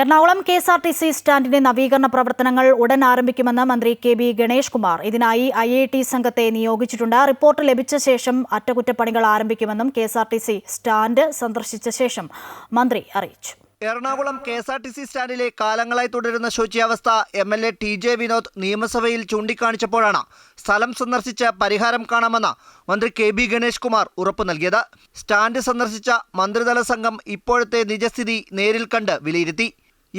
Ernakulam K S R T C സ്റ്റാൻഡിന്റെ നവീകരണ പ്രവർത്തനങ്ങൾ ഉടൻ ആരംഭിക്കുമെന്ന് മന്ത്രി കെ ബി ഗണേഷ് കുമാർ. ഇതിനായി ഐ ഐ ടി സംഘത്തെ നിയോഗിച്ചിട്ടുണ്ട്. റിപ്പോർട്ട് ലഭിച്ച ശേഷം അറ്റകുറ്റപ്പണികൾ ആരംഭിക്കുമെന്നും K S R T C stand സന്ദർശിച്ച ശേഷം മന്ത്രി അറിയിച്ചു. Ernakulam K S R T C സ്റ്റാൻഡിലെ കാലങ്ങളായി തുടരുന്ന ശോച്യാവസ്ഥ M L A T J Vinod നിയമസഭയിൽ ചൂണ്ടിക്കാണിച്ചപ്പോഴാണ് സ്ഥലം സന്ദർശിച്ച് പരിഹാരം കാണാമെന്ന് മന്ത്രി കെ ബി ഗണേഷ് കുമാർ ഉറപ്പു നൽകിയത്. സ്റ്റാൻഡ് സന്ദർശിച്ച മന്ത്രിതല സംഘം ഇപ്പോഴത്തെ നിജസ്ഥിതി നേരിൽ കണ്ട് വിലയിരുത്തി.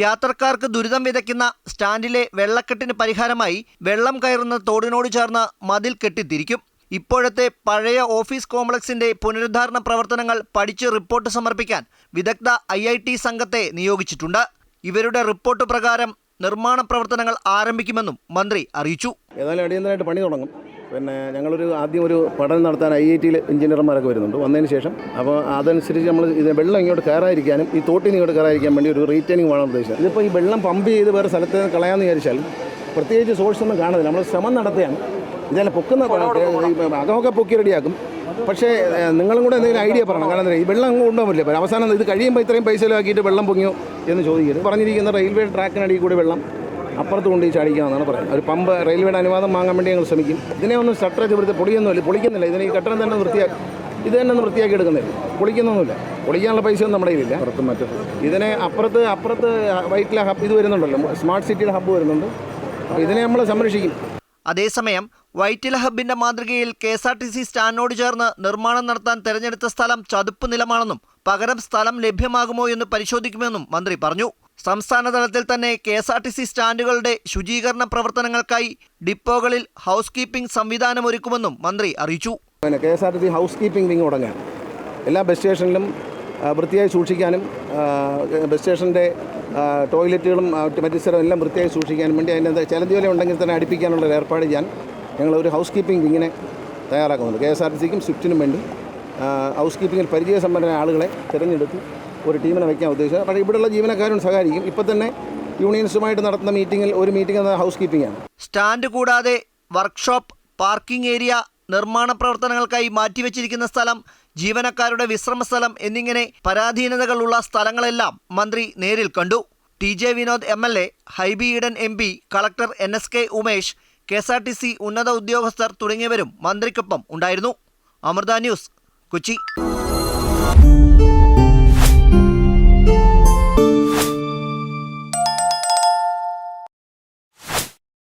യാത്രക്കാർക്ക് ദുരിതം വിതയ്ക്കുന്ന സ്റ്റാൻഡിലെ വെള്ളക്കെട്ടിന് പരിഹാരമായി വെള്ളം കയറുന്ന തോടിനോട് ചേർന്ന് മതിൽ കെട്ടിത്തിരിക്കും. ഇപ്പോഴത്തെ പഴയ ഓഫീസ് കോംപ്ലക്സിന്റെ പുനരുദ്ധാരണ പ്രവർത്തനങ്ങൾ പഠിച്ച് റിപ്പോർട്ട് സമർപ്പിക്കാൻ വിദഗ്ധ ഐ ഐ ടി സംഘത്തെ നിയോഗിച്ചിട്ടുണ്ട്. ഇവരുടെ റിപ്പോർട്ട് പ്രകാരം നിർമ്മാണ പ്രവർത്തനങ്ങൾ ആരംഭിക്കുമെന്നും മന്ത്രി അറിയിച്ചു. ഏതായാലും അടിയന്തരമായിട്ട് പണി തുടങ്ങും. പിന്നെ ഞങ്ങളൊരു ആദ്യം ഒരു പഠനം നടത്താൻ ഐ ഐ ടിയിൽ എഞ്ചിനീയർമാരൊക്കെ വരുന്നുണ്ട്. വന്നതിന് ശേഷം അപ്പോൾ അതനുസരിച്ച് നമ്മൾ ഇത് വെള്ളം ഇങ്ങോട്ട് കയറാതിരിക്കാനും ഈ തോട്ടിന് ഇങ്ങോട്ട് കയറാതിരിക്കാൻ വേണ്ടി ഒരു റീറ്റേണിംഗ് വേണം ഉദ്ദേശിച്ചത്. ഇതിപ്പോൾ ഈ വെള്ളം പമ്പ് ചെയ്ത് വേറെ സ്ഥലത്ത് നിന്ന് കളയാമെന്ന് വിചാരിച്ചാൽ പ്രത്യേകിച്ച് സോഴ്സ് ഒന്നും കാണുന്നില്ല. നമ്മൾ ശ്രമം നടത്തുകയാണ്. ഇതെല്ലാം പൊക്കുന്ന അകമൊക്കെ പൊക്കി റെഡിയാക്കും പക്ഷേ നിങ്ങളും കൂടെ എന്തെങ്കിലും ഐഡിയ പറയണം. കാരണം ഈ വെള്ളം അങ്ങ് കൊണ്ടുപോകാൻ പറ്റില്ല. അവസാനം ഇത് കഴിയുമ്പോൾ ഇത്രയും പൈസ ആക്കിയിട്ട് വെള്ളം പൊങ്ങിയോ എന്ന് ചോദിക്കരുത് പറഞ്ഞിരിക്കുന്ന റെയിൽവേ ട്രാക്കിനടിയിൽ കൂടി വെള്ളം. അപ്പുറത്ത് കൊണ്ട് ഈ ചാടിക്കാമെന്നാണ് പറയുന്നത്. ഒരു പമ്പ് റെയിൽവേയുടെ അനുവാദം വാങ്ങാൻ വേണ്ടി ഞങ്ങൾ ശ്രമിക്കും. ഇതിനെ ഒന്ന് ഷട്ടർ ചെറുത്ത് പൊളിയൊന്നുമില്ല. പൊളിക്കുന്നില്ല. ഇതിനെ ഈ കെട്ടിടം തന്നെ വൃത്തിയാക്കി ഇത് തന്നെ ഒന്ന് വൃത്തിയാക്കി എടുക്കുന്നില്ല. പൊളിക്കുന്നൊന്നുമില്ല. പൊളിക്കാനുള്ള പൈസയൊന്നും നമ്മുടെ കയ്യിലില്ല. അപ്പുറത്തും മറ്റേ ഇതിനെ അപ്പുറത്ത് അപ്പുറത്ത് വൈറ്റിലെ ഹബ് ഇത് വരുന്നുണ്ടല്ലോ. സ്മാർട്ട് സിറ്റിയുടെ ഹബ്ബ് വരുന്നുണ്ട്. അപ്പോൾ ഇതിനെ നമ്മൾ സംരക്ഷിക്കും. അതേസമയം വൈറ്റില ഹബിന്റെ മാതൃകയിൽ K S R T C സ്റ്റാൻഡിനോട് ചേർന്ന് നിർമ്മാണം നടത്താൻ തെരഞ്ഞെടുത്ത സ്ഥലം ചതുപ്പ് നിലമാണെന്നും പകരം സ്ഥലം ലഭ്യമാകുമോ എന്ന് പരിശോധിക്കുമെന്നും മന്ത്രി പറഞ്ഞു. സംസ്ഥാന തലത്തിൽ തന്നെ K S R T C സ്റ്റാൻഡുകളുടെ ശുചീകരണ പ്രവർത്തനങ്ങൾക്കായി ഡിപ്പോകളിൽ ഹൗസ് കീപ്പിംഗ് സംവിധാനം ഒരുക്കുമെന്നും മന്ത്രി അറിയിച്ചു. പിന്നെ K S R T C housekeeping wing തുടങ്ങാൻ എല്ലാ ബസ് സ്റ്റേഷനിലും വൃത്തിയായി സൂക്ഷിക്കാനും ബസ് സ്റ്റേഷന്റെ ടോയ്ലറ്റുകളും പരിസരവും എല്ലാം വൃത്തിയായി സൂക്ഷിക്കാനും വേണ്ടി അതിന്റെ വല ഉണ്ടെങ്കിൽ തന്നെ അടുപ്പിക്കാനുള്ള ഏർപ്പാട് ചെയ്യാൻ ഞങ്ങൾ ഒരു ഹൗസ് കീപ്പിംഗ് വിങ്ങിനെ തയ്യാറാക്കുന്നുണ്ട്. കെ എസ് ആർ ടി സിക്കും സ്വിഫ്റ്റിനും വേണ്ടി ഹൗസ് ഹൗസ് കീപ്പിങ്ങിൽ പരിചയസമ്പന്നരായ ആളുകളെ തിരഞ്ഞെടുത്ത് ഒരു ടീമിനെ വയ്ക്കാൻ ഉദ്ദേശിച്ചത്. പക്ഷേ ഇവിടെയുള്ള ജീവനക്കാരും സഹകരിക്കും. ഇപ്പം തന്നെ യൂണിയൻസുമായിട്ട് നടത്തുന്ന മീറ്റിംഗിൽ ഒരു മീറ്റിംഗ് എന്നത് ഹൗസ് കീപ്പിംഗ് ആണ്. സ്റ്റാൻഡ് കൂടാതെ വർക്ക്ഷോപ്പ് പാർക്കിംഗ് ഏരിയ നിർമ്മാണ പ്രവർത്തനങ്ങൾക്കായി മാറ്റിവെച്ചിരിക്കുന്ന സ്ഥലം ജീവനക്കാരുടെ വിശ്രമ സ്ഥലം എന്നിങ്ങനെ പരാധീനതകളുള്ള സ്ഥലങ്ങളെല്ലാം മന്ത്രി നേരിൽ കണ്ടു. T J Vinod M L A Hibi Eden M P collector N S K Umesh K S R T C ഉന്നത ഉദ്യോഗസ്ഥർ തുടങ്ങിയവരും മന്ത്രിക്കൊപ്പം ഉണ്ടായിരുന്നു. അമൃത ന്യൂസ് കൊച്ചി.